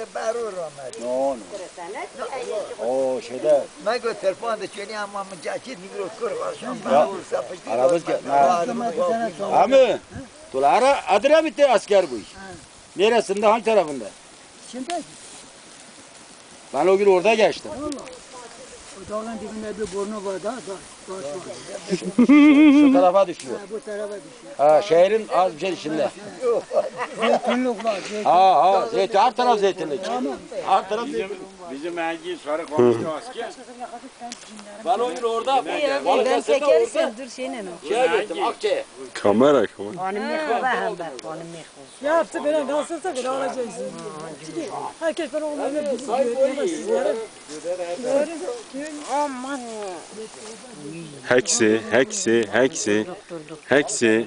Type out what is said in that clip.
böyle berur Ahmet. No, no. O şeyde Ne gö telefon da çeni ama mı cakit mikro kur. Ya, berur sapıştı. arabız ki-. Abi, Tulara Adra bitti asker bu iş. Neresinde, hangi tarafında? Şimdi Ben o gün orada geçtim. dağın dibinde bir burnu var da da taş var. Şu tarafa düşüyor. Ha, bu tarafa düşüyor. Ha, şehrin az bir şey içinde. Zeytinlik var. Zeytin. Ha ha, zeytin, her taraf zeytinlik. Her taraf zeytinlik. Bizim ergi sarı konuştu asker. Ben o gün orada, Ben çekersen dur senin o. şeye gittim, Akçay'a. Kamera kamera. Hanım mekho ben bak hanım mekho. Ne yaptı böyle nasılsa böyle alacaksın. Herkes bana onları bizi görüyor sizlere. Aman. Heksi, heksi, heksi, heksi.